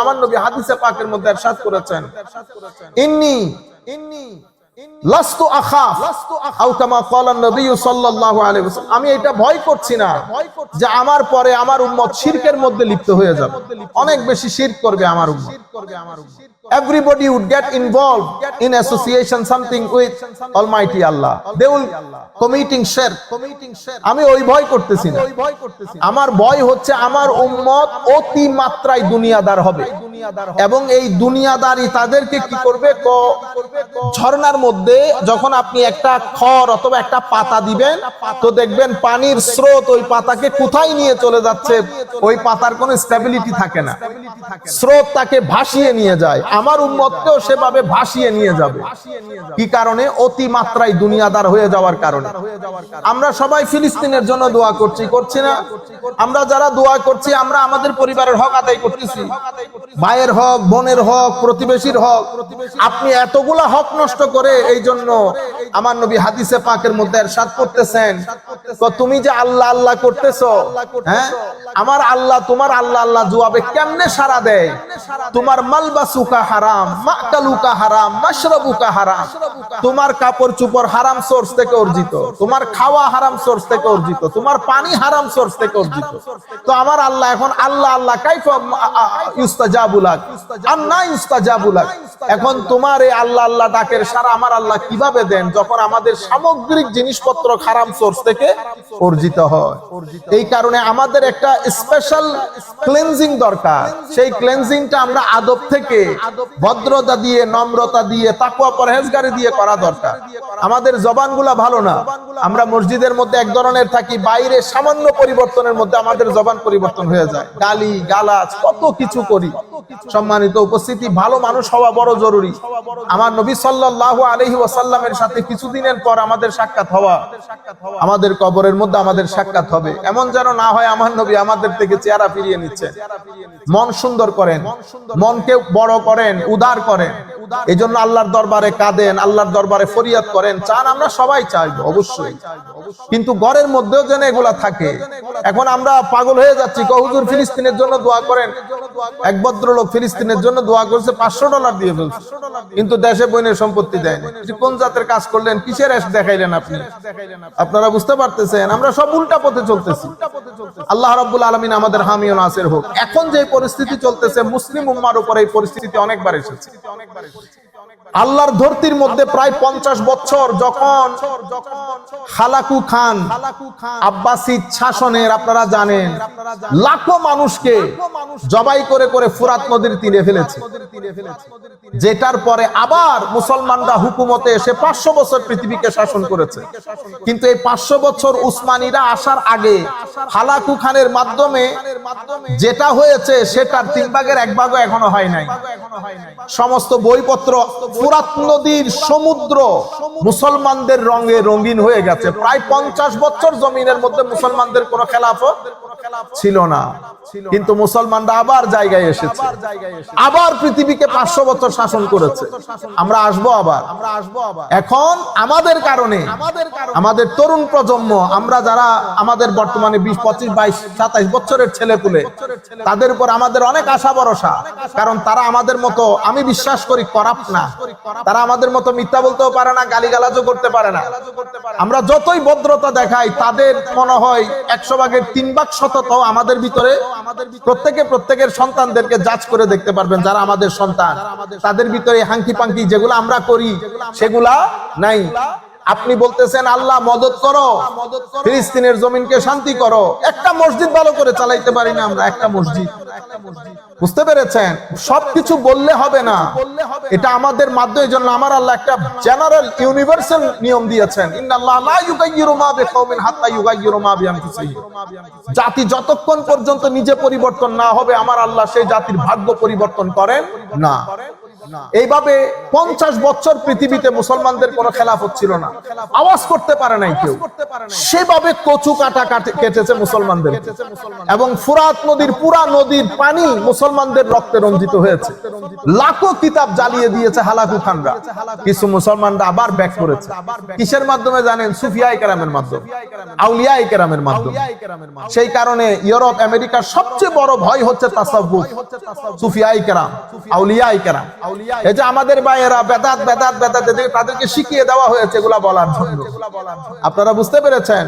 আমার নবী হাদিসে পাকের মধ্যে ارشاد করেছেন ইন্নি ইন্নি লাস্তু আখাফ আও কামা ক্বালা নবী সাল্লাল্লাহু আলাইহি ওয়াসাল্লাম আমি এটা ভয় করছি না যে আমার পরে আমার উম্মত শিরকের মধ্যে লিপ্ত হয়ে যাবে অনেক বেশি শিরক করবে আমার উম্মত Everybody would get involved in association something with almighty allah. They will committing shirk. আমি ওই ভয় করতেছি না। আমার ভয় হচ্ছে আমার উম্মত অতি মাত্রায় দুনিয়াদার হবে। এবং এই দুনিয়াদারি তাদেরকে কি করবে? ঝর্ণার মধ্যে যখন আপনি একটা খড় অথবা একটা পাতা দিবেন, তো দেখবেন পানির স্রোত ওই পাতাকে কোথায় নিয়ে চলে যাচ্ছে? ওই পাতার কোনো স্টেবিলিটি থাকে না। স্রোত তাকে ভাসিয়ে নিয়ে যায়। আমার উম্মতকেও সেভাবে ভাসিয়ে নিয়ে যাবে। কি কারণে? অতি মাত্রায় দুনিয়াদার হয়ে যাওয়ার কারণে। আমরা সবাই ফিলিস্তিনের জন্য দোয়া করছি করছি না? আমরা যারা দোয়া করছি, আমরা আমাদের পরিবারের হক আদায় করতেছি। ভাইয়ের হক, বোনের হক, প্রতিবেশীর হক। আপনি এতগুলা হক নষ্ট করে এই জন্য আমার নবী হাদিসে পাকের মধ্যে এরশাদ করতেছেন। তুমি যে আল্লাহ আল্লাহ করতেছো হ্যাঁ? আমার আল্লাহ, তোমার আল্লাহ আল্লাহ জুয়াবে কেমনে সারা দেয়? তোমার মালবাসুকা হারাম মাকালুকা হারাম, মাশরাবুকা হারাম। তোমার কাপড় চুপড় হারাম সোর্স থেকে অর্জিত। তোমার খাওয়া হারাম সোর্স থেকে অর্জিত। তোমার পানি হারাম সোর্স থেকে অর্জিত। তো আমার আল্লাহ এখন আল্লাহ আল্লাহ কাইফা এখন তোমার এই আল্লাহ আল্লাহ ডাকের সারা আমার আল্লাহ কীভাবে দেন? যখন আমাদের সামগ্রিক জিনিসপত্র হারাম সোর্স থেকে অর্জিত হয়। এই কারণে আমাদের একটা স্পেশাল ক্লেনজিং দরকার। সেই ক্লেনজিংটা আমরা আদব থেকে ভদ্রতা দিয়ে, নম্রতা দিয়ে, তাকুয়া, পরহেজগারি দিয়ে করা দরকার। আমাদের জবানগুলা ভালো না। আমরা মসজিদের মধ্যে এক ধরনের থাকি, বাইরে সামান্য পরিবর্তনের মধ্যে আমাদের জবান পরিবর্তন হয়ে যায়। গালি, গালাজ, কত কিছু করি। সম্মানিত উপস্থিতি, ভালো মানুষ হওয়া বড় জরুরি। আমার নবী সাল্লাল্লাহু আলাইহি ওয়াসাল্লামের সাথে কিছুদিনের পর আমাদের সাক্ষাৎ হওয়া, আমাদের কবরের মধ্যে আমাদের সাক্ষাৎ হবে। এমন যেন না হয় আমার নবী আমাদের থেকে চেহারা ফিরিয়ে নিচ্ছে। মন সুন্দর করেন। মনকে বড় করেন। উদার করেন। এই জন্য আল্লাহর দরবারে কাঁদেন, আল্লাহর দরবারে ফরিয়াদ করেন। চান আমরা সবাই চাইব অবশ্যই। কিন্তু ঘরের মধ্যেও যেন এগুলা থাকে। এখন আমরা পাগল হয়ে যাচ্ছি। কহুজুর ফিলিস্তিনের জন্য দোয়া করেন। এক ভদ্রলোক ফিলিস্তিনের জন্য দোয়া করছে, পাঁচশো ডলার দিয়ে ফেলছে। কিন্তু দেশে বইনের সম্পত্তি দেয়নি। কোন জাতের কাজ করলেন, কিসের দেখাইলেন আপনি? আপনারা বুঝতে পারতেছেন, আমরা সব উল্টা পথে চলতেছি। আল্লাহ রব্বুল আলমিন আমাদের হামিও নাসের হোক। এখন যে পরিস্থিতি চলতেছে, মুসলিম উম্মার উপর এই পরিস্থিতি অনেকবার এসেছে। আল্লাহর ধরতির মধ্যে প্রায় পঞ্চাশ বছর যখন খালাকু খান আব্বাসিদ শাসনের আপনারা জানেন লাখো মানুষকে জবাই করে করে ফুরাত নদীর তীরে ফেলেছে। যেটার পরে আবার মুসলমানরা হুকুমতে এসে পাঁচশো বছর পৃথিবীকে শাসন করেছে। কিন্তু এই পাঁচশো বছর উসমানীরা আসার আগে হালাকু খানের মাধ্যমে যেটা হয়েছে সেটার তিন ভাগের এক ভাগও এখনও হয় নাই। সমস্ত বইপত্র ফুরাত নদীর সমুদ্র মুসলমানদের রঙে রঙিন হয়ে গেছে। প্রায় পঞ্চাশ বছর জমিনের মধ্যে মুসলমানদের কোনো খেলাফত ছিল না। কিন্তু মুসলমানরা আবার জায়গায় এসেছে। আবার পৃথিবীকে পাঁচশো বছর শাসন করেছে। আমরা আসব আবার। আমরা আসব আবার এখন আমাদের কারণে, আমাদের তরুণ প্রজন্ম, আমরা যারা আমাদের বর্তমানে বিশ, পঁচিশ, বাইশ, সাতাইশ বছরের ছেলে পুলে, তাদের উপর আমাদের অনেক আশা ভরসা। কারণ তারা আমাদের মতো, আমি বিশ্বাস করি, করাপ না। তারা আমাদের মতো মিথ্যা বলতেও পারে না, গালিগালাজও করতে পারে না। আমরা যতই ভদ্রতা দেখাই, তাদের মনে হয় একশো ভাগের তিন ভাগ সতত আমাদের ভিতরে প্রত্যেকে প্রত্যেকের সন্তানদেরকে যাচ করে দেখতে পারবেন যারা আমাদের সন্তান। তাদের ভিতরে হাঙ্কি পাঙ্কি যেগুলো আমরা করি, সেগুলা নাই। আপনি বলতেছেন, আল্লাহ, মদত করো। ফিলিস্তিনের জমিনকে শান্তি করো। একটা মসজিদ ভালো করে চালাইতে পারি না আমরা, একটা মসজিদ। বুঝতে পেরেছেন? সবকিছু বললে হবে না। এটা আমাদের মাধ্যমে জন্য আমার আল্লাহ একটা জেনারেল ইউনিভার্সাল নিয়ম দিয়েছেন। জাতি যতক্ষণ পর্যন্ত নিজে পরিবর্তন না হবে, আমার আল্লাহ সেই জাতির ভাগ্য পরিবর্তন করেন না। এইভাবে পঞ্চাশ বছর পৃথিবীতে মুসলমানদের কোনো খেলাফত ছিল না। আওয়াজ করতে পারে নাই কেউ। সেভাবে কচু কাটা কেটেছে মুসলমানদের। এবং ফুরাত নদীর পুরা নদীর পানি মুসলমানদের রক্তে রঞ্জিত হয়েছে। লাখো কিতাব জ্বালিয়ে দিয়েছে হালাকু খানরা। কিছু মুসলমানরা আবার ব্যাক করেছে। কিসের মাধ্যমে জানেন? সুফিয়া কেরামের মাধ্যমে। আউলিয়া কেরামের মাধ্যমে। সেই কারণে ইউরোপ আমেরিকার সবচেয়ে বড় ভয় হচ্ছে তাসাব্বুফ সুফিয়া কেরাম আউলিয়া কেরাম। এই যে আমাদের ভাইয়েরা বেদাত বেদাত বেদাত তাদেরকে শিখিয়ে দেওয়া হয়েছে এগুলা বলার জন্য। আপনারা বুঝতে পেরেছেন?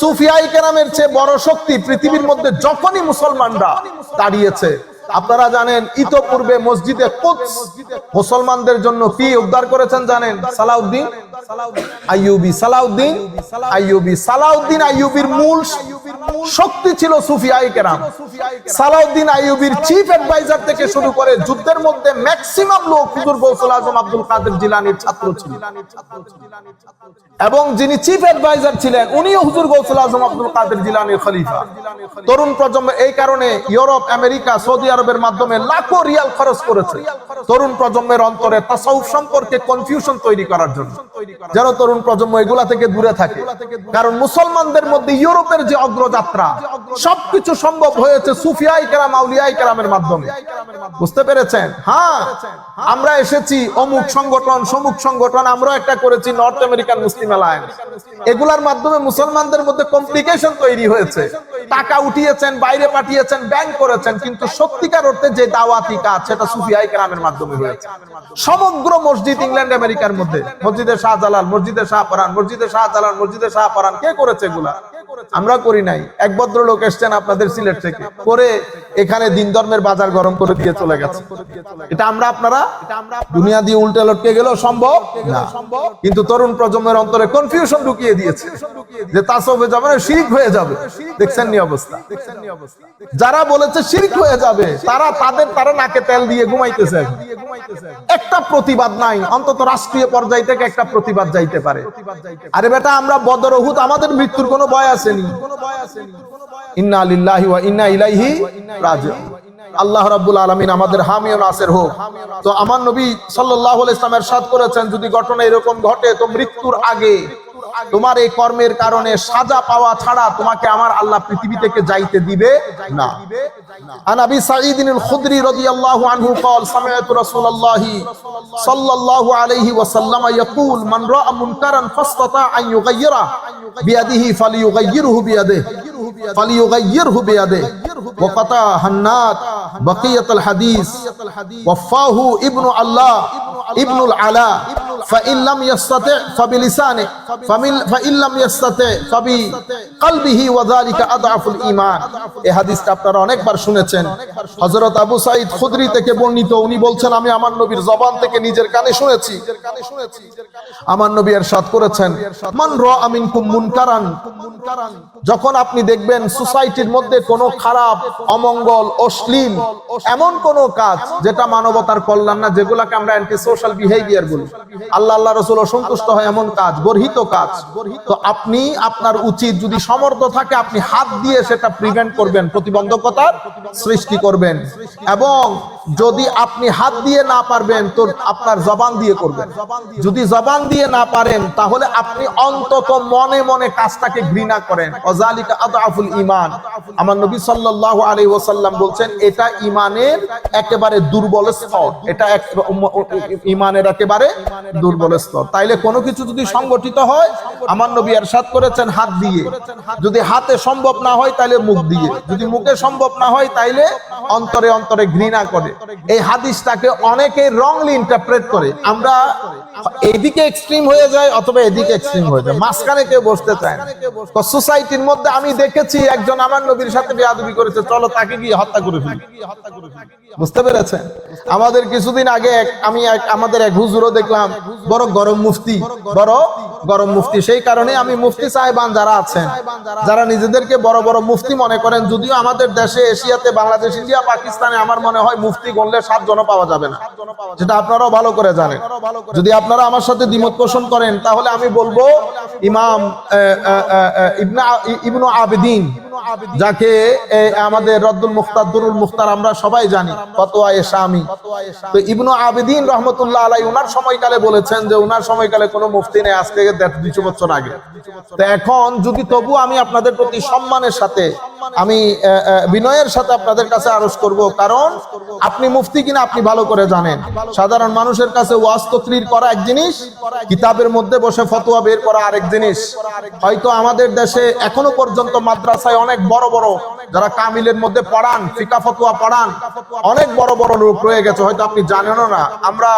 সুফিয়াই কেরামের চেয়ে বড় শক্তি পৃথিবীর মধ্যে যখনই মুসলমানরা দাঁড়িয়েছে, আপনারা জানেন, ইতোপূর্বে মসজিদে মুসলমানদের জন্য কি উদ্ধার করেছেন জানেন? সালাউদ্দিন? আইয়ুবি সালাউদ্দিন আইয়ুবি সালাউদ্দিন। আইয়ুবির মূল শক্তি ছিল সুফিয়াই কেরাম। সালাউদ্দিন আইয়ুবির চিফ অ্যাডভাইজার থেকে শুরু করে যুদ্ধের মধ্যে ম্যাক্সিমাম লোক হুজুর গৌসুল আজম আব্দুল কাদের জিলানির ছাত্র ছিল। এবং যিনি চিফ অ্যাডভাইজার ছিলেন উনিও হুজুর গৌসুল আজম আব্দুল কাদের জিলানির খলিফা। তরুণ প্রজন্ম এই কারণে ইউরোপ আমেরিকা সৌদি আরবের মাধ্যমে লাখো রিয়াল খরচ করেছে। তরুণ প্রজন্মের অন্তরে তাসাউফ সম্পর্কে কনফিউশন তৈরি করার জন্য। যেন তরুণ প্রজন্ম এগুলা থেকে দূরে থাকে। কারণ মুসলমানদের মধ্যে ইউরোপের যে অগ্রযাত্রা সবকিছু সম্ভব হয়েছে সুফিয়াই কেরাম আউলিয়াই কেরামের মাধ্যমে। বুঝতে পেরেছেন? হ্যাঁ আমরা এসেছি অমুক সংগঠন সমুক সংগঠন আমরাও একটা করেছি নর্থ আমেরিকান মুসলিম অ্যালায়েন্স। এগুলার মাধ্যমে মুসলমানদের মধ্যে কমপ্লিকেশন তৈরি হয়েছে। টাকা উঠিয়েছেন বাইরে পাঠিয়েছেন ব্যাংক করেছেন কিন্তু সত্যিকার অর্থে যে দাওয়াতি কাজ সেটা সুফিয়াই কেরামের মাধ্যমে হয়েছে। সমগ্র মসজিদ ইংল্যান্ড আমেরিকার মধ্যে। মসজিদে শাহজালাল মসজিদে শাহপরান মসজিদে শাহজালাল মসজিদে শাহ শাহপরান কে করেছে এগুলা? আমরা করি নাই। এক ভদ্রলোক এসছেন আপনাদের সিলেট থেকে। করে এখানে দিন ধর্মের বাজার গরম করে দিয়ে চলে গেছে। এটা আমরা আপনারা দুনিয়া দিয়ে উল্টে লটকে গেল সম্ভব না। কিন্তু তরুণ প্রজন্মের অন্তরে কনফিউশন ঢুকিয়ে দিয়েছে। যে তাসবে যাবে না শিরিক হয়ে যাবে। দেখছেন নি অবস্থা? যারা বলেছে শিরিক হয়ে যাবে, তারা তাদের, তারা নাকে তেল দিয়ে ঘুমাইতেছে। একটা প্রতিবাদ নাই। অন্তত রাষ্ট্রীয় পর্যায় থেকে একটা প্রতিবাদ যাইতে পারে। আরে বেটা, আমরা বদর উহুদ, আমাদের মৃত্যুর কোনো ভয় আসেনি। ইন্না আলিল্লাহি ওয়া ইন্না ইলাইহি রাজিউন। আল্লাহ রাব্বুল আলামিন আমাদের হামিও নাসির হোক। তো আমার নবী সাল্লাল্লাহু আলাইহি ইসলামের সাদ করেছেন, যদি ঘটনা এরকম ঘটে, তো মৃত্যুর আগে তোমার এই কর্মের কারণে সাজা পাওয়া ছাড়া তোমাকে আমার আল্লাহ পৃথিবী থেকে যাইতে দিবে না عن ابي سعيد الخدري رضي الله عنه قال سمعت رسول الله صلى الله عليه وسلم يقول من راى منكرا فاستطاع ان يغيره بيده فليغيره بيده فليغيره بيده وقطع هنات بقيه الحديث وفاه ابن الله ابن العلاء فإن لم يستطع فبلسانه فمن فإن لم يستطع فبقلبه وذلك أضعف الإيمان এই হাদিসটা আপনারা অনেকবার শুনেছেন হযরত আবু সাঈদ খুদরি থেকে বর্ণিত উনি বলছেন আমি আমার নবীর জবান থেকে নিজের কানে শুনেছি আমার নবী ارشاد করেছেন মান রাআ মিনকুম মুনকারান যখন আপনি দেখবেন সোসাইটির মধ্যে কোনো খারাপ অমঙ্গল অশ্লীল এমন কোন কাজ যেটা মানবতার কল্যাণ না যেগুলাকে আমরা অ্যান্টি সোশ্যাল বিহেভিয়ার বলি। আল্লাহ আল্লাহ রসুল অসন্তুষ্ট হয় এমন কাজ, গর্হিত কাজ। তো আপনি, আপনার উচিত যদি সমর্থ থাকে, আপনি হাত দিয়ে সেটা প্রিভেন্ট করবেন প্রতিবন্ধকতার সৃষ্টি করবেন। এবং যদি আপনি হাত দিয়ে না পারবেন তো আপনার জবান দিয়ে করবেন। যদি জবান দিয়ে না পারেন, তাহলে আপনি অন্তত মনে মনে কাজটাকে ঘৃণা করেন। আদাফুল ইমান আমার নবী সাল্লাল্লাহু আলাইহি ওয়াসাল্লাম বলছেন, এটা ইমানের একেবারে দুর্বল স্তর এটা ইমানের একেবারে দুর্বল স্তর। তাইলে কোনো কিছু যদি সংগঠিত হয়, আমার নবী এরশাদ করেছেন হাত দিয়ে। যদি হাতে সম্ভব না হয়, তাইলে মুখ দিয়ে। যদি মুখে সম্ভব না হয়, তাইলে অন্তরে অন্তরে ঘৃণা করে। এই হাদিসটাকে অনেকে রংলি ইন্টারপ্রেট করে। আমরা এদিকে এক্সট্রিম হয়ে যায় অথবা এদিকে এক্সট্রিম হয়ে যায় মাঝখানে কেউ বসতে চায় না। তো সোসাইটির মধ্যে আমি দেখেছি, একজন আমার নবীর সাথে বেয়াদবি করেছে। চলো তাকে গিয়ে হত্যা করে ফেলি। বুঝতে পেরেছেন? আমাদের কিছুদিন আগে আমি এক আমাদের এক হুজুরও দেখলাম, বড় গরম মুফতি, বড় গরম মুফতি। সেই কারণে আমি মুফতি সাহেবান যারা আছেন, যারা নিজেদেরকে বড় বড় মুফতি মনে করেন, যদিও আমাদের দেশে এশিয়াতে বাংলাদেশ, ইন্ডিয়া, পাকিস্তানে আমার মনে হয় মুফতি গণলে সাত জন পাওয়া যাবে না। যেটা আপনারাও ভালো করে জানেন। যদি আপনারা আমার সাথে দ্বিমত পোষণ করেন, তাহলে আমি বলব, ইমাম ইবনা, ইবনু আবেদিন যাকে আমাদের রদ্দুল মুখতার, দুরুল মুখতার আমরা সবাই জানি, ফতোয়া এ শামি। তো ইবনু আবিদিন রহমতুল্লাহ আলাই উনার সময়কালে বলেছেন যে উনার সময়কালে কোনো মুফতি নেই আজ থেকে দুশো বছর আগে। তো এখন যদি তবু আমি আপনাদের প্রতি সম্মানের সাথে, আমি বিনয়ের সাথে আপনাদের কাছে আরজ করব, কারণ আপনি মুফতি কিনা আপনি ভালো করে জানেন। সাধারণ মানুষের কাছে ওয়াজ করা এক জিনিস, কিতাবের মধ্যে বসে ফতোয়া বের করা আরেক জিনিস। হয়তো আমাদের দেশে এখনও পর্যন্ত মাদ্রাসায় অনেক বড় বড় যারা কামিলের মধ্যে পড়ান, ফিকা ফতোয়া পড়ান, অনেক বড় বড় লোক রয়ে গেছে, হয়তো আপনি জানেনও না। আমরা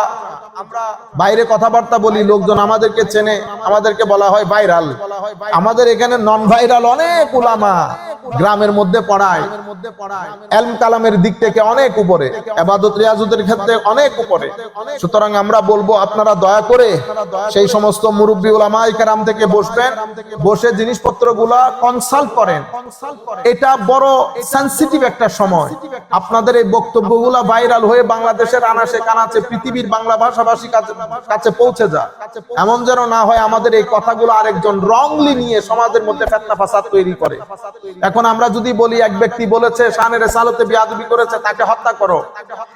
আমরা বাইরে কথাবার্তা বলি, লোকজন আমাদেরকে চেনে, আমাদেরকে বলা হয় ভাইরাল। আমাদের এখানে নন ভাইরাল অনেক উলামা গ্রামের মধ্যে পড়ায়। এলম কালামের দিক থেকে অনেক উপরে, এবাদত রিয়াজতের ক্ষেত্রে অনেক উপরে। সুতরাং আমরা বলব, আপনারা দয়া করে সেই সমস্ত মুরব্বী উলামা ইকরাম থেকে বসবেন, বসে জিনিসপত্রগুলা কনসাল্ট করেন। এটা বড় সেন্সিটিভ একটা সময়। আপনাদের এই বক্তব্যগুলা ভাইরাল হয়ে বাংলাদেশের আনাসে কানাচে পৃথিবীর বাংলা ভাষাভাষী কাছে পৌঁছে যায়। এমন যেন না হয় আমাদের এই কথাগুলো আরেকজন রংলি নিয়ে সমাজের মধ্যে ফেতনা ফাসাদ তৈরি করে। এখন আমরা যদি বলি, এক ব্যক্তি বলেছে, শানের সালতে বিয়াদবি করেছে, তাকে হত্যা করো।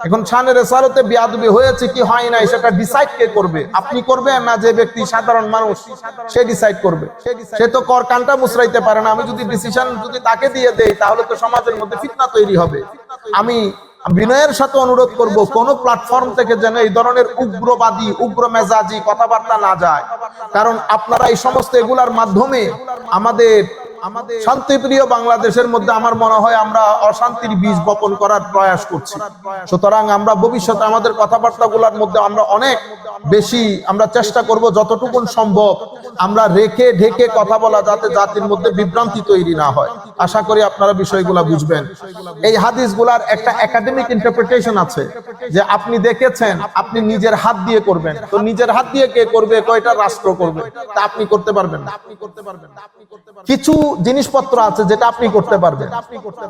এখন শানের সালতে বিয়াদবি হয়েছে কি হয় নাই, সেটা ডিসাইড কে করবে? আপনি করবেন না যে ব্যক্তি সাধারণ মানুষ? সে ডিসাইড করবে। সে তো কর কানটা মুসরাইতে পারে না। আমি যদি ডিসিশন যদি তাকে দিয়ে দেই তাহলে তো সমাজের মধ্যে ফিতনা তৈরি হবে। আমি বিনয়ের সাথে অনুরোধ করব, কোন প্ল্যাটফর্ম থেকে যেন এই ধরনের উগ্রবাদী উগ্র মেজাজি কথাবার্তা না যায়। কারণ আপনারা এই সমস্ত এগুলার মাধ্যমে আমাদের শান্তিপ্রিয় বাংলাদেশের মধ্যে আমার মনে হয় আমরা অশান্তির বীজ বপন করার প্রয়াস করছি। সুতরাং আমরা ভবিষ্যতে আমাদের কথাবার্তাগুলোর মধ্যে আমরা অনেক বেশি আমরা চেষ্টা করব যতটুকু সম্ভব আমরা রেখে ঢেকে কথা বলা যাতে জাতির মধ্যে বিভ্রান্তি তৈরি না হয়। আশা করি আপনারা বিষয়গুলা বুঝবেন। এই হাদিসগুলার একটা একাডেমিক ইন্টারপ্রিটেশন আছে যে আপনি দেখেছেন আপনি নিজের হাত দিয়ে করবেন। তো নিজের হাত দিয়ে কে করবে কয়টা রাষ্ট্র করবে? তা আপনি করতে পারবেন না। আপনি করতে পারবেন না। আপনি করতে পারবেন কিছু জিনিসপত্র আছে যেটা আপনি করতে পারবেন।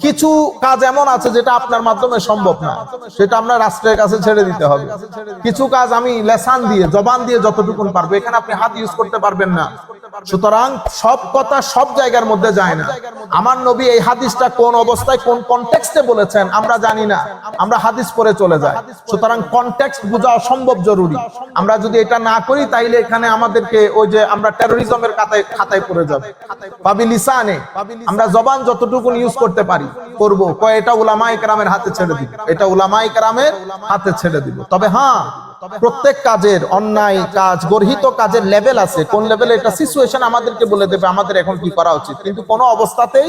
কিছু কাজ এমন আছে যেটা আপনার মাধ্যমে সম্ভব না। সেটা আমরা রাষ্ট্রের কাছে ছেড়ে দিতে হবে। কিছু কাজ আমি লেসান দিয়ে, জবান দিয়ে যতটুকুন পারব, এখানে আপনি হাত ইউজ করতে পারবেন না। সুতরাং সব কথা সব জায়গার মধ্যে যায় না। আমার নবী এই হাদিসটা কোন অবস্থায়, কোন কনটেক্সটে বলেছেন আমরা জানি না। আমরা হাদিস পরে চলে যাই। সুতরাং কনটেক্সট বোঝা অসম্ভব জরুরি। আমরা যদি এটা না করি, তাইলে এখানে আমাদেরকে ওই যে আমরা টেরোরিজমের খাতায় খাতায় পড়ে যাবে। পাবি লিসানে আমরা জবান যতটুকু ইউজ করতে পারি, করব। কয়, এটা উলামায়ে কেরামের হাতে ছেড়ে দিব। এটা উলামায়ে কেরামের হাতে ছেড়ে দিব। তবে হ্যাঁ প্রত্যেক কাজের অন্যায় কাজ, গর্হিত কাজের লেভেল আছে। কোন লেভেলে এটা সিচুয়েশন আমাদেরকে বলে দেবে, আমাদের এখন কি করা উচিত? কিন্তু কোনো অবস্থাতেই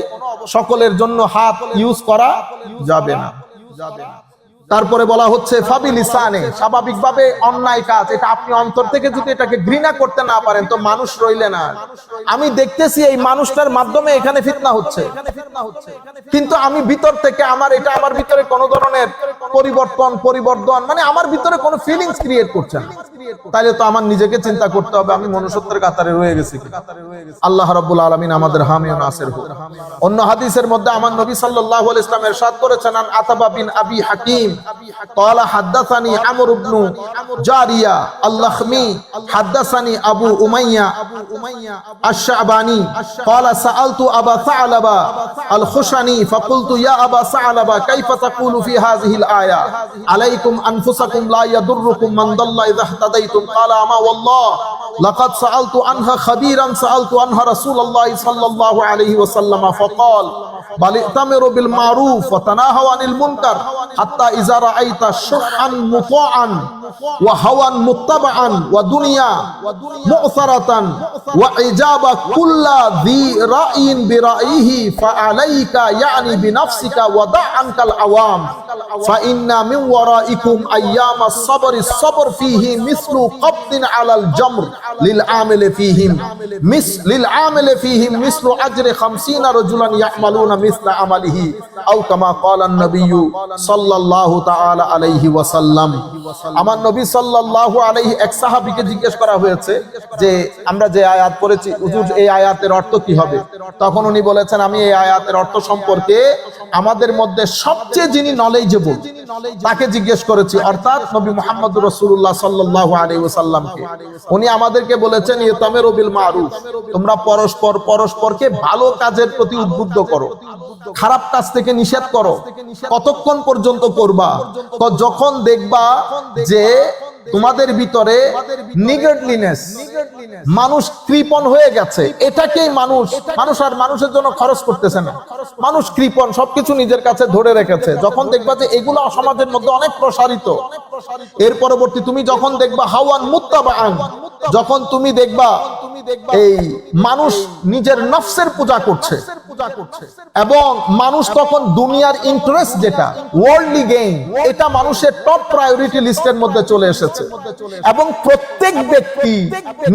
সকলের জন্য হাত ইউজ করা যাবে না। যাবে না। তারপরে বলা হচ্ছে ইসানে স্বাভাবিকভাবে অন্যায় কাজ। এটা আপনি অন্তর থেকে যদি এটাকে ঘৃণা করতে না পারেন, তো মানুষ রইলে না। আমি দেখতেছি এই মানুষটার মাধ্যমে এখানে ফিতনা হচ্ছে। কিন্তু আমি ভিতর থেকে আমার, এটা আমার ভিতরে কোন ধরনের পরিবর্তন পরিবর্তন মানে আমার ভিতরে কোনো ফিলিংস ক্রিয়েট করছে না। তাইলে তো আমার নিজেকে চিন্তা করতে হবে, আমি মনুষ্যত্বের কাতারে রয়ে গেছি? আল্লাহ রাব্বুল আলামিন আমাদের হামি ও নাসির হোক। অন্য হাদিসের মধ্যে আমার নবী সাল্লাল্লাহু আলাইহি ইসলাম করেছেন আতাবা বিন আবি হাকিম। قال حدثني عمرو بن جارية اللخمي حدثني أبو أمية الشعباني قال سألت أبا ثعلبة الخشني فقلت يا أبا ثعلبة كيف تقول في هذه الآية؟ عليكم أنفسكم لا يضركم من ضل إذا اهتديتم. قال أما والله لقد سألت عنها خبيرا سألت عنها رسول الله صلى الله عليه وسلم فقال বালিতামেরু বিল মারুফ ওয়া তানাহাও আনিল মুনকার হাত্তা ইজা রাআইতা শুআন মুতাআন। وهوى متبعا ودنيا مؤثرة وإجاب كل ذي رأي برأيه فعليك يعني بنفسك ودع عنك العوام فإن من ورائكم أيام الصبر الصبر فيه مثل قبض على الجمر للعامل فيهم مثل للعامل فيهم مثل أجر خمسين رجلا يعملون مثل عمله أو كما قال النبي صلى الله تعالى عليه وسلم আমার নবী সাল্লাল্লাহু আলাইহি, এক সাহাবীকে জিজ্ঞেস করা হয়েছে যে, আমরা যে আয়াত পড়েছি, হুজুর, এই আয়াতের অর্থ কি হবে? তখন উনি বলেছেন, আমি এই আয়াতের অর্থ সম্পর্কে আমাদের মধ্যে সবচেয়ে যিনি নলেজেবল তাকে জিজ্ঞেস করেছি, অর্থাৎ নবী মুহাম্মদ রাসূলুল্লাহ সাল্লাল্লাহু আলাইহি ওয়াসাল্লামকে। উনি আমাদেরকে বলেছেন ইতামেরু বিল মারুফ, তোমরা পরস্পর, পরস্পরকে ভালো কাজের প্রতি উদ্বুদ্ধ করো। খারাপ কাজ থেকে নিষেধ করো। কতক্ষণ পর্যন্ত করবা? যখন দেখবা যে তোমাদের ভিতরে নিগেটলিনেস মানুষ কৃপণ হয়ে গেছে। এটাকেই মানুষ মানুষ আর মানুষের জন্য খরচ করতেছে না। মানুষ কৃপণ, সবকিছু নিজের কাছে ধরে রেখেছে। যখন দেখবা যে এগুলো সমাজের মধ্যে অনেক প্রসারিত, এর পরবর্তী তুমি যখন দেখবা হাওয়ান মুত্তাবাআন যখন তুমি দেখবা এই মানুষ নিজের নফসের পূজা করছে, এবং মানুষ তখন দুনিয়ার ইন্টারেস্ট যেটা ওয়ার্ল্ডলি গেইন এটা মানুষের টপ প্রায়োরিটি লিস্টের মধ্যে চলে এসেছে। এবং প্রত্যেক ব্যক্তি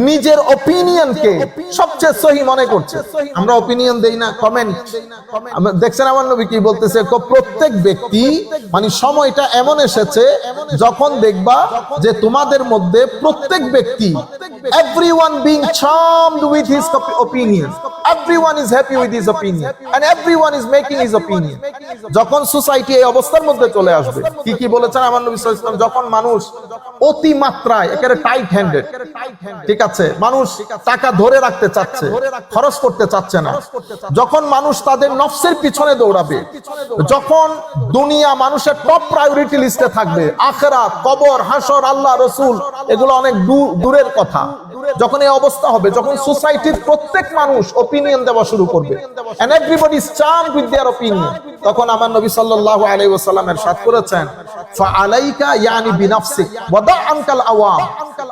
নিজের ওপিনিয়নকে সবচেয়ে সহি মনে করছে। আমরা ওপিনিয়ন দেই না কমেন্ট দেখছেন আমার নবী কি বলতেছে? প্রত্যেক ব্যক্তি মানে সময়টা এমন এসেছে যখন দেখবা যে তোমাদের মধ্যে প্রত্যেক ব্যক্তি everyone being charmed with his opinion. everyone is happy with his opinion. and everyone is making his opinion. যখন সোসাইটি এই অবস্থার মধ্যে চলে আসবে কি কি বলেছেন আমার নবী সাল্লাল্লাহু আলাইহি যখন মানুষ অতি মাত্রায় একেবারে টাইট হ্যান্ডেড ঠিক আছে মানুষ টাকা ধরে রাখতে চাচ্ছে খরচ করতে চাচ্ছে না। যখন মানুষ তাদের নফসের পিছনে দৌড়াবে যখন দুনিয়া মানুষের টপ প্রায়োরিটি লিস্টে থাকবে আখেরা কবর হাসর আল্লাহ রসুল এগুলো অনেক দূরের কথা। যখন এই অবস্থা হবে, যখন সোসাইটির প্রত্যেক মানুষ ওপিনিয়ন দেওয়া শুরু করবে। তখন আমার নবী সাল্লাল্লাহু আলাইহি ওয়াসাল্লামের সাথ করেছেন ইয়ানি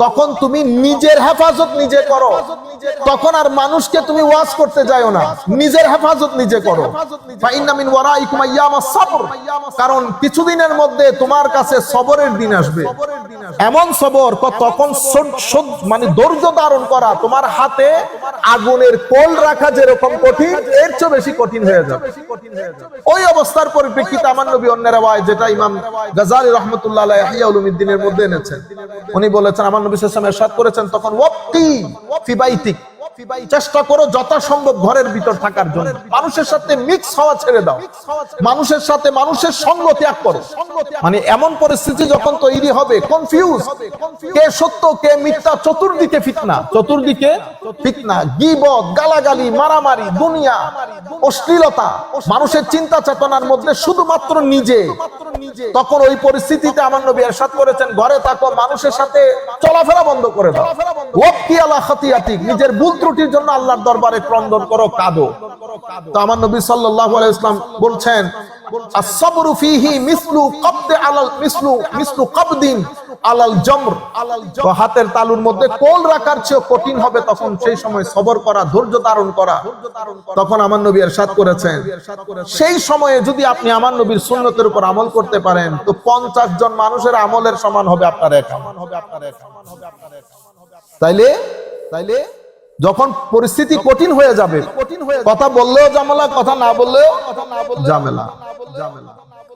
তখন তুমি নিজের হেফাজত নিজে করো। তখন আর মানুষকে তুমি ওয়াজ করতে যাও না। নিজের হেফাজত নিজে করো। কারণ কিছুদিনের মধ্যে তোমার কাছে সবরের দিন আসবে। এমন সবর তখন মানে ধৈর্য ধারণ করা তোমার হাতে আগুনের কোল রাখা যেরকম কঠিন, এর চেয়ে বেশি কঠিন হয়ে যাবে। ওই অবস্থার পরিপ্রেক্ষিতে আমার নবী অন্য রেওয়ায় যেটা ইমাম গাজালি রহমতুল্লাহ উলুমিদ্দিনের মধ্যে এনেছেন। উনি বলেছেন, আমার মানে এমন পরিস্থিতি যখন তৈরি হবে কনফিউজ কে সত্য, কে মিথ্যা, চতুর্দিকে ফিতনা। চতুর্দিকে ফিতনা। গিবত, গালাগালি, মারামারি, দুনিয়া, অশ্লীলতা। মানুষের চিন্তা চেতনার মধ্যে শুধুমাত্র নিজে। তখন ওই পরিস্থিতিতে আমার নবী এরশাদ করেছেন ঘরে থাকো মানুষের সাথে চলাফেরা বন্ধ করে দাও। ওয়াক্তি আলা খাতিয়াতিক নিজের ভুল ত্রুটির জন্য আল্লাহর দরবারে ক্রন্দন করো কাঁদো। তো আমার নবী সাল্লাল্লাহু আলাইহি ইসলাম বলছেন আস-সাবরু ফীহি মিসলু qabd আলাল মিসলু মিসলু qabdin আলাল জমর তো হাতের তালুর মধ্যে কোল রাখার চেয়ে কঠিন হবে তখন সেই সময় সবর করা ধৈর্য ধারণ করা। তখন আমার নবী এরশাদ করেছেন। সেই সময়ে যদি আপনি আমার নবীর সুন্নতের উপর আমল করতে পারেন তো পঞ্চাশ জন মানুষের আমলের সমান হবে আপনার এক। তাইলে তাইলে যখন পরিস্থিতি কঠিন হয়ে যাবে কঠিন হয়ে কথা বললেও জামেলা কথা না বললেও ঝামেলা।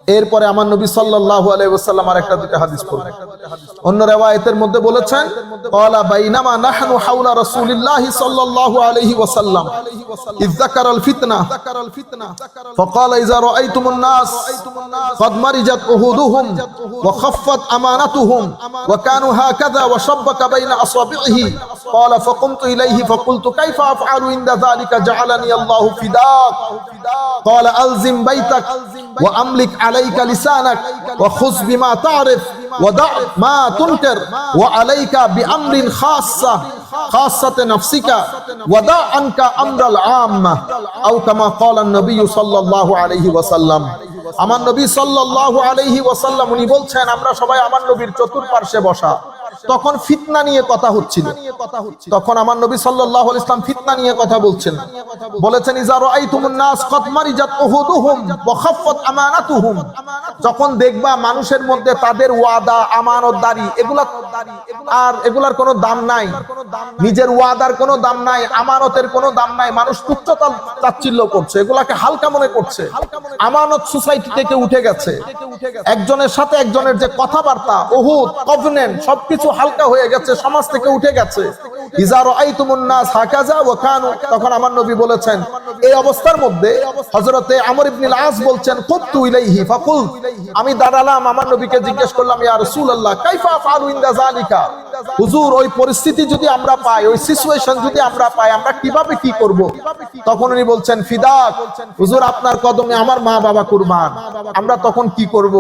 এরপরে আমার নবী সাল্লাল্লাহু আলাইহি ওয়াসাল্লাম আর একটা দুটো হাদিস পড়লেন অন্য রিওয়ায়াতের মধ্যে বলেছেন ক্বালা বাইনামা নাহনু হাওলা রাসূলিল্লাহি সাল্লাল্লাহু আলাইহি ওয়াসাল্লাম ইয যাকারাল ফিতনা فقال إذا رأيتم الناس قد مرجت أهودهم وخفت أمانتهم وكانوا هكذا وشبك بين أصابعه قال فقمت إليه فقلت كيف أفعل عند ذلك جعلني الله فداك قال ألزم بيتك وأملك عليك لسانك وخذ بما تعرف ودع ما تنكر وعليك بأمر خاصة خاصة نفسك ودع عنك أمر العامة أو كما قال النبي صلى الله عليه وسلم আমার নবী সাল্লাল্লাহু আলাইহি ওয়াসাল্লাম উনি বলছেন আমরা সবাই আমার নবীর চতুর্পার্শ্বে বসা তখন ফিতনা নিয়ে কথা হচ্ছিল। তখন আমার নবী সাল্লাল্লাহু আলাইহি ইসলাম ফিতনা নিয়ে কথা বলছেন। বলেছেন। ইজা রাআইতুমুন নাস কদ মারিজাত উহুদুহুম ওয়া খাফফাত আমানাতুহুম। যখন দেখবা মানুষের মধ্যে তাদের ওয়াদা আমানতদারি এগুলা আর এগুলার কোনো দাম নাই। নিজের ওয়াদার কোনো দাম নাই আমানতের কোনো দাম নাই। মানুষ তুচ্ছ তাচ্ছিল্য করছে এগুলাকে হালকা মনে করছে। আমানত সোসাইটি থেকে উঠে গেছে। একজনের সাথে একজনের যে কথাবার্তা ওহুদ কভনেন্ট সবকিছু হালকা হয়ে গেছে, সমাজ থেকে উঠে গেছে। তখন আমার নবী বলেছেন, এই অবস্থার মধ্যে হজরতে আমর ইবনিল আস বলছেন ইলাইহি ফাকুল, আমি দাঁড়ালাম, আমার নবীকে জিজ্ঞেস করলাম, ইয়া রাসূলুল্লাহ, কাইফা ইনদা যালিকা? হুজুর, ওই পরিস্থিতি যদি আমরা পাই, ওই সিচুয়েশন যদি আমরা পাই, আমরা কীভাবে কি করব? তখন উনি বলছেন, ফিদাক, হুজুর, আপনার কদমে আমার মা বাবা কুরবান, আমরা তখন কি করব?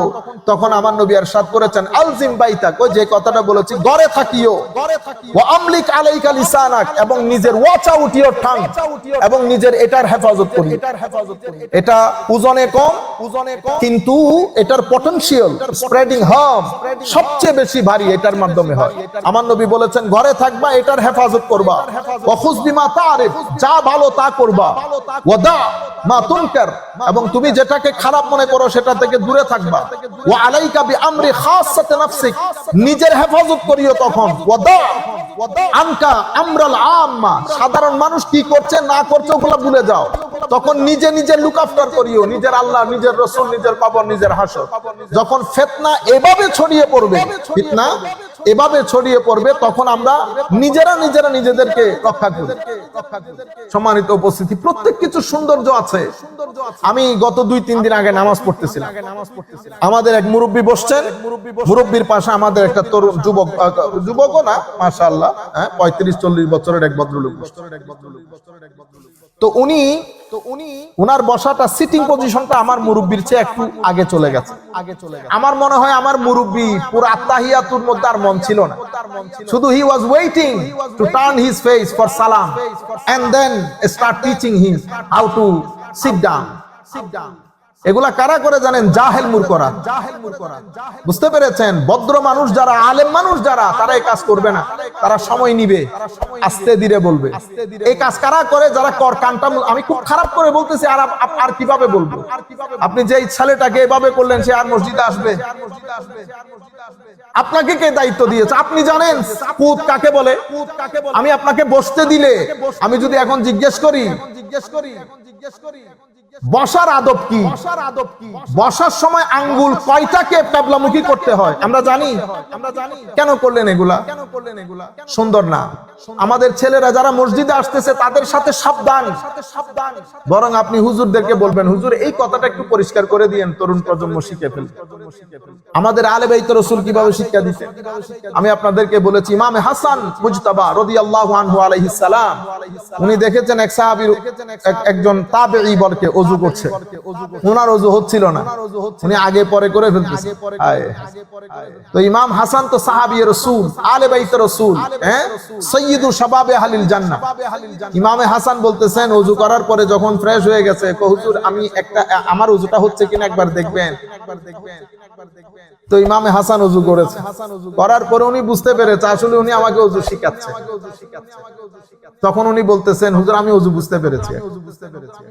তখন আমার নবী আর সাদ করেছেন, আলজিম বাইতাক ওই যে কথাটা বলেছি ঘরে থাকিও। ওয়া আমলিক আলাইকা লিসানাক এবং নিজের ওয়াচ ইওর টাং এবং নিজের এটার হেফাজত করি। এটা ওজনে কম ওজনে কম কিন্তু এটার পটেনশিয়াল স্প্রেডিং হার্ম সবচেয়ে বেশি ভারী এটার মাধ্যমে হয়। আমার নবী বলেছেন, ঘরে থাকবা, এটার হেফাজত করবা। ওয়াখুজ বিমা তারিফ যা ভালো তা করবা। ওয়াদা মা তুনকার এবং তুমি যেটাকে খারাপ মনে করো, সেটা থেকে দূরে থাকবা। ওয়া আলাইকা বিআমরি খাসসাতি নাফসিক, নিজের হেফাজত করিও তখন। আমরাল আম্মা। সাধারণ মানুষ কি করছে, না করছে, ওগুলো ভুলে যাও। তখন নিজে নিজে লুক আফটার করিও। নিজের আল্লাহ, নিজের রসুল, নিজের পাবন নিজের হাসর। যখন ফেতনা এভাবে ছড়িয়ে পড়বে, ফিতনা এভাবে ছড়িয়ে পড়বে তখন আমরা নিজেরা নিজেরা নিজেদেরকে রক্ষা করি। সম্মানিত উপস্থিতি প্রত্যেক কিছু সৌন্দর্য আছে। আমি গত দুই তিন দিন আগে নামাজ পড়তেছিলাম। আমাদের এক মুরব্বী বসছেন। মুরব্বীর পাশে আমাদের একটা তরুণ যুবক আহ, যুবকও না মাশা আল্লাহ হ্যাঁ পঁয়ত্রিশ চল্লিশ বছরের এক ভদ্রলোক তো উনি তো উনি উনার বসাটা সিটিং পজিশনটা আমার মুরব্বির চেয়ে একটু আগে চলে গেছে। আগে চলে গেছে। আমার মনে হয় আমার মুরব্বি পুরো আত্মাহিয়াতুর মধ্যে আর মন ছিল না। শুধু he was waiting to turn his face for সালাম and then start teaching him how to sit down sit down এগুলা কারা করে জানেন? জাহেল মূর্খরা। বুঝতে পেরেছেন? ভদ্র মানুষ যারা, আলেম মানুষ যারা, তারা এই কাজ করবে না। তারা সময় নিবে, আস্তে ধীরে বলবে। এই কাজ কারা করে? যারা কর, কানটা আমি খুব খারাপ করে বলতেছি, আর আর কীভাবে বলব? আপনি যে ছেলেটাকে এভাবে করলেন, সে আর মসজিদে আসবে। আপনাকে কে দায়িত্ব দিয়েছে? আপনি জানেন? কুত কাকে বলে? আমি আপনাকে বসতে দিলে, আমি যদি এখন জিজ্ঞেস করি জিজ্ঞেস করি জিজ্ঞেস করি বসার আদব কি? বসার সময় আঙ্গুল কয়টাকে পেবলামুখী করতে হয়? আমরা জানি। আমরা জানি। কেন করলেন এগুলা? কেন করলেন এগুলা? সুন্দর না। আমাদের ছেলেরা যারা মসজিদে আসতেছে তাদের সাথে সাবধান। বরং আপনি হুজুরদেরকে বলবেন হুজুর এই কথাটা একটু পরিষ্কার করে দিয়েন তরুণ প্রজন্ম শিখে ফেল আমাদের আলে বাইত রসুল কীভাবে শিক্ষা দিতে আমি আপনাদেরকে বলেছি ইমামে হাসান মুজতাবা রাদিয়াল্লাহু আনহু আলাইহিস সালাম। উনি দেখেছেন এক সাহাবীর একজন তাবেঈ বরকে। ওযু করছে। ওনার ওযু হচ্ছিল না। উনি আগে পরে করে ফেলতেছে। তো ইমাম হাসান তো সাহাবী রাসূল, আলে বাইত রাসূল হ্যাঁ? সৈয়দু শাবাবে আহলিল জান্নাহ। ইমামে হাসান বলতেছেন, ওযু করার পরে যখন ফ্রেশ হয়ে গেছে হুজুর, আমি একটা, আমার ওযুটা হচ্ছে কিনা একবার দেখবেন। তো ইমামে হাসান ওযু করেছে। করার পরে উনি বুঝতে পেরেছে, আসলে উনি আমাকে শিখাচ্ছে। তখন উনি বলতেছেন, হুজুর, আমি বুঝতে পেরেছি।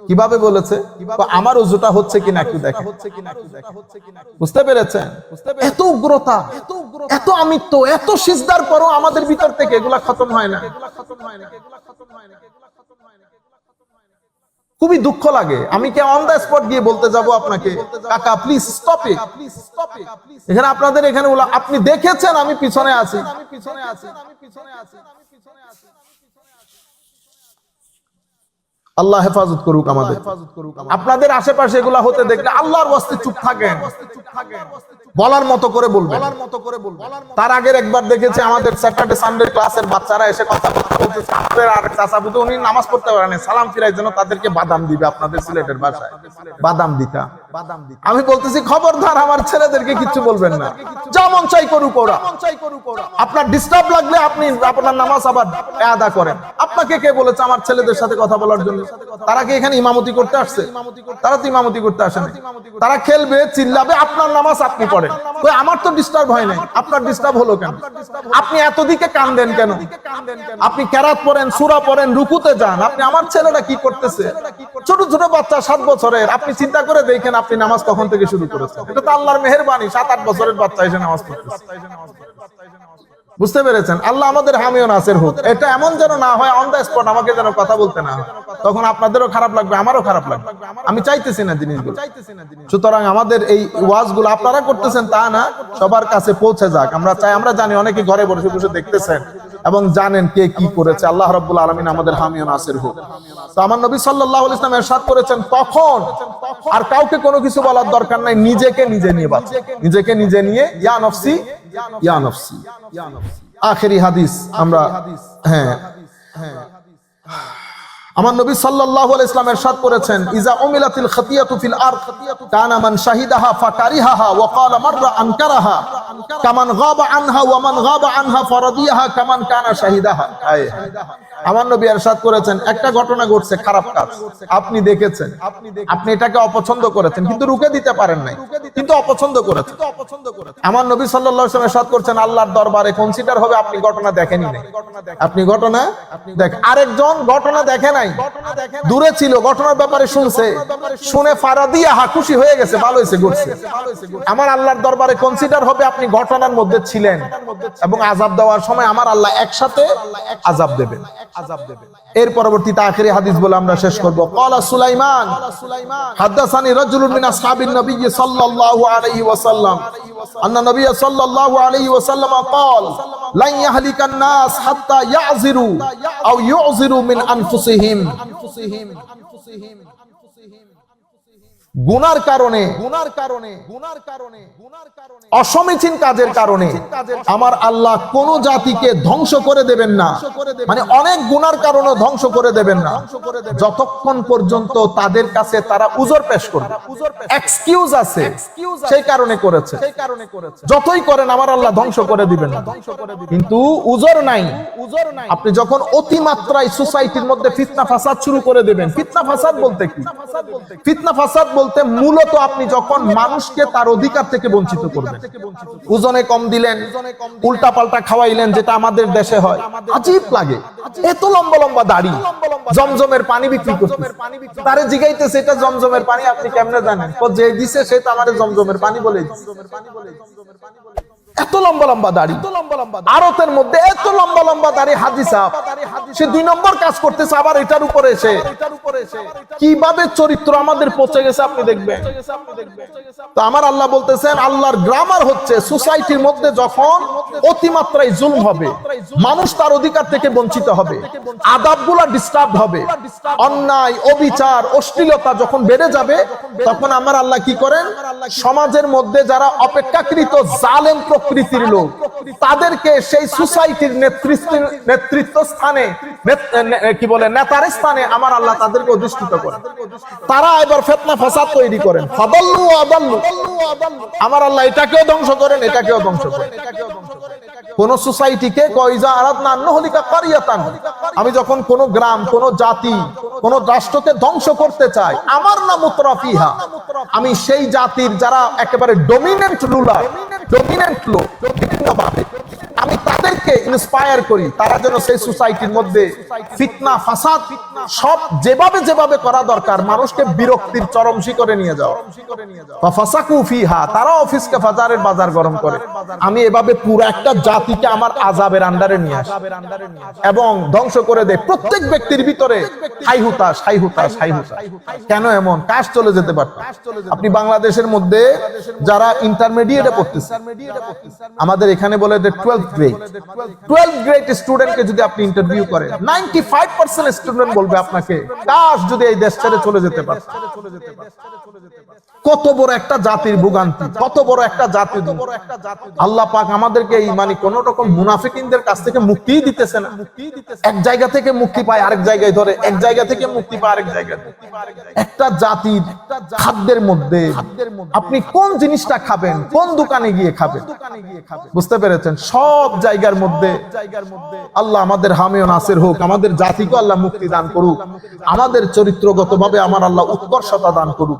কীভাবে বলেছে? তো আমার ওযুটা হচ্ছে কিনা একটু দেখেন। বুঝতে পেরেছেন? এত উগ্রতা, এত আমিত্ব, এত সিজদার পরও আমাদের ভিতর থেকে এগুলা খতম হয় না। খুবই দুঃখ লাগে। আমি কে অন দা স্পট গিয়ে বলতে যাব আপনাকে? কাকা প্লিজ স্টপ ইট এখানে আপনাদের এখানে আপনি দেখেছেন আমি পিছনে আছি। আল্লাহ হেফাজত করুক আমাদের। আপনাদের আশেপাশে এগুলা হতে দেখলে আল্লাহর বস্তে চুপ থাকেন। বলার মতো করে বলবেন তার আগের একবার দেখেছি আমাদের স্যাটারডে সানডে ক্লাসের বাচ্চারা এসে কথা বলতেছে আপনাদের আর চাচা বুঝে উনি নামাজ পড়তে পারেন। সালাম ফিরাই জন্য তাদেরকে বাদাম দিবে আপনাদের সিলেটের ভাষায় বাদাম দিতা। বাদাম দিতা। আমি বলতেছি খবরদার আমার ছেলেদেরকে কিছু বলবেন না। যা মন চাই করুক ওরা। আপনার ডিস্টার্ব লাগলে আপনি আপনার নামাজ আবার আদা করেন। আপনাকে কে বলেছে আমার ছেলেদের সাথে কথা বলার জন্য? তারা কি এখানে ইমামতি করতে আসছে? তারা তো ইমামতি করতে আসে না তারা খেলবে চিল্লাবে আপনার নামাজ আপনি পড়েন। কই আমার তো ডিস্টার্ব হয় নাই। আপনার ডিস্টার্ব হলো কেন? আপনি এতদিকে কান দেন কেন? আপনি ক্যারাত পড়েন, সুরা পড়েন, রুকুতে যান। আপনি আমার ছেলেটা কি করতেছে? ছোট ছোট বাচ্চা, সাত বছরের। আপনি চিন্তা করে দেখেন আপনি নামাজ কখন থেকে শুরু করেছেন। এটা তো আল্লাহর মেহরবানি, সাত, আট বছরের বাচ্চা এসে নামাজ পড়তেছে। বুঝতে পেরেছেন? আল্লাহ আমাদের হামিও নাসের হোক। এটা এমন যেন না হয় অন দ্য স্পট আমাকে যেন কথা বলতে না তখন আপনাদেরও খারাপ লাগবে, আমারও খারাপ লাগবে। আমি চাইতেছি না জিনিসগুলো। সুতরাং আমাদের এই ওয়াজগুলো আপনারা করতেছেন তা না, সবার কাছে পৌঁছে যাক। আমরা চাই, আমরা জানি অনেকে ঘরে বসে বসে দেখতেছেন। এবং জানেন কে কি করেছে। আল্লাহ রব্বুল আলমিন আমাদের হামিও নাসের হোক। তো আমার নবী সাল্লাহ ইসলাম এরশাদ করেছেন তখন। আর কাউকে কোনো কিছু বলার দরকার নাই নিজেকে নিজে নিয়ে বাঁচে। নিজেকে নিজে নিয়ে ইয়া নফসি ইয়া নফসি। আখেরি হাদিস আমরা হ্যাঁ। হ্যাঁ। আমার নবী সাল্লাল্লাহু আলাইহি ইসলাম ইরশাদ করেছেন, ইজা উমিলাতিল খাতিয়াতু ফিল আরদ, কানা মান শাহিদাহা ফাকারিহাহা ওয়া ক্বালা মাররা আনকারাহা, কামান গাবা আনহা ওয়া মান গাবা আনহা ফারাদিয়াহা, কামান কানা শাহিদাহা। আয়, আমার নবী ইরশাদ করেছেন, একটা ঘটনা ঘটছে, খারাপ কাজ। আপনি দেখেছেন, আপনি এটাকে অপছন্দ করেছেন, কিন্তু রুখে দিতে পারেন নাই, কিন্তু অপছন্দ করেছেন। আমার নবী সাল্লাল্লাহু আলাইহি ইরশাদ করছেন, আল্লাহর দরবারে কনসিডার হবে, আপনি ঘটনা দেখেনই নাই। আপনি ঘটনা দেখ, আরেকজন ঘটনা দেখে নাই দূরে ছিল ঘটনার ব্যাপারে শুনছে শুনে ফারাদিয়া হা খুশি হয়ে গেছে ভালো হয়েছে ঘটছে আমার আল্লাহর দরবারে কনসিডার হবে আপনি ঘটনার মধ্যে ছিলেন এবং আজাব দেওয়ার সময় আমার আল্লাহ একসাথে আজাব দেবেন আজাব দেবেন এর পরবর্তীতে আখেরি হাদিস বলে আমরা শেষ করব ক্বালা সুলাইমান হাদাসানি রাজুলুন মিন আসহাবিন নবী সাল্লাল্লাহু আলাইহি ওয়াসাল্লাম আন্না নবী সাল্লাল্লাহু আলাইহি ওয়াসাল্লাম قال لن يهلك الناس حتى يعذروا او يعذروا من انفسهم أنفسهم. গুনার কারণে গুনার কারণে গুনার কারণে গুনার কারণে অসমীচীন কাজের কারণে আমার আল্লাহ কোন জাতিকে ধ্বংস করে দেবেন না। মানে অনেক গুনার কারণে ধ্বংস করে দেবেন না। যতক্ষণ পর্যন্ত তাদের কাছে তারা উজর পেশ করবে এক্সকিউজ আছে। সেই কারণে করেছে। সেই কারণে করেছে। যতই করেন আমার আল্লাহ ধ্বংস করে দিবেন না। কিন্তু উজর নাই। উজর নাই। আপনি যখন অতিমাত্রায় সোসাইটির মধ্যে ফিতনা ফাসাদ শুরু করে দেবেন। ফিতনা ফাসাদ বলতে কি? ফিতনা ফাসাদ বলতে মূলত আপনি যখন মানুষকে তার অধিকার থেকে বঞ্চিত করবেন। ওজনে কম দিলেন উল্টা পাল্টা খাওয়াইলেন, যেটা আমাদের দেশে হয়। আজীব লাগে। এত লম্বা লম্বা দাড়ি, জমজমের পানি বিক্রি করতে তারে জিগাইতেছে, এটা জমজমের পানি, আপনি কেমনে জানেন? যে দিছে, সে তো আমারে জমজমের পানি বলে এত লম্বা লম্বা দাড়ি আরতের মধ্যে এত লম্বা লম্বা দাড়ি হাজি সাহেব সে দুই নম্বর কাজ করতেছে আবার এটার উপরে এসে। কীভাবে চরিত্র আমাদের পচে গেছে আপনি দেখবেন। তো আমার আল্লাহ বলতেছেন আল্লাহর গ্রামার হচ্ছে সোসাইটির মধ্যে যখন অতিমাত্রায় জুলম হবে মানুষ তার অধিকার থেকে বঞ্চিত হবে আদাবগুলা ডিস্টার্ব হবে অন্যায় অবিচার অশ্লীলতা যখন বেড়ে যাবে তখন আমার আল্লাহ কি করেন? সমাজের মধ্যে যারা অপেক্ষাকৃত জালেম প্রকৃতির লোক। তাদেরকে সেই সোসাইটির নেতৃত্ব নেতৃত্ব স্থানে কি বলে, নেতার স্থানে আমার আল্লাহ তাদেরকে অধিষ্ঠিত করেন। তারা এবার ফেতনা ফাসাদ তৈরি করেন। ফাদাল্লু আদাল্লু। আমার আল্লাহ এটাকেও ধ্বংস করেন, এটাকেও ধ্বংস করেন। কোন সোসাইটিকে কয়জা আরাত না হলিকা কারিয়াতান। আমি যখন কোন গ্রাম, কোন জাতি, কোন রাষ্ট্রকে ধ্বংস করতে চাই, আমার নাম মুতরাফিহা আমি সেই জাতির যারা একেবারে ডমিনেন্ট রুলার ডমিনেন্ট লোক বিভিন্নভাবে তাদেরকে ইন্সপায়ার করি। তারা যেন সেই সোসাইটির মধ্যে ফিতনা, ফাসাদ সব যেভাবে যেভাবে করা দরকার, মানুষকে বিরক্তির চরম শিখরে নিয়ে যাও। ফাসাকু ফিহা তারা অফিসকে ফাজারের বাজার গরম করে। আমি এভাবে পুরো একটা জাতিকে আমার আজাবের আন্ডারে নিয়ে আসি। এবং ধ্বংস করে দেয় প্রত্যেক ব্যক্তির ভিতরে হাই হুতাশ হাই হুতাশ হাই হুতাশ। কেন এমন? কাজ চলে যেতে পারত। আপনি বাংলাদেশের মধ্যে যারা ইন্টারমিডিয়েটে পড়তেছে, আমাদের এখানে বলে যে টুয়েলভ গ্রেড টুয়েলভ গ্রেড স্টুডেন্টকে যদি আপনি ইন্টারভিউ করেন নাইনটি ফাইভ পার্সেন্ট স্টুডেন্ট বলবে আপনাকে, কাশ যদি এই দেশ ছেড়ে চলে যেতে পারত কত বড় একটা জাতির ভোগান্তি, কত বড় একটা জাতি আল্লাহ পাক আমাদেরকে এই মানে কোন রকম মুনাফিকিনদের কাছ থেকে মুক্তি দিতেছে না। এক জায়গা থেকে মুক্তি পায় আরেক জায়গায় ধরে, এক জায়গা থেকে মুক্তি পায় আরেক জায়গায় একটা জাতির খাদ্যের মধ্যে, আপনি কোন জিনিসটা খাবেন, কোন দোকানে গিয়ে খাবেন? বুঝতে পেরেছেন? সব জায়গার মধ্যে আল্লাহ আমাদের হামিও নাসির হোক, আমাদের জাতিকে আল্লাহ মুক্তি দান করুক। আমাদের চরিত্রগতভাবে আমার আল্লাহ উৎকর্ষতা দান করুক।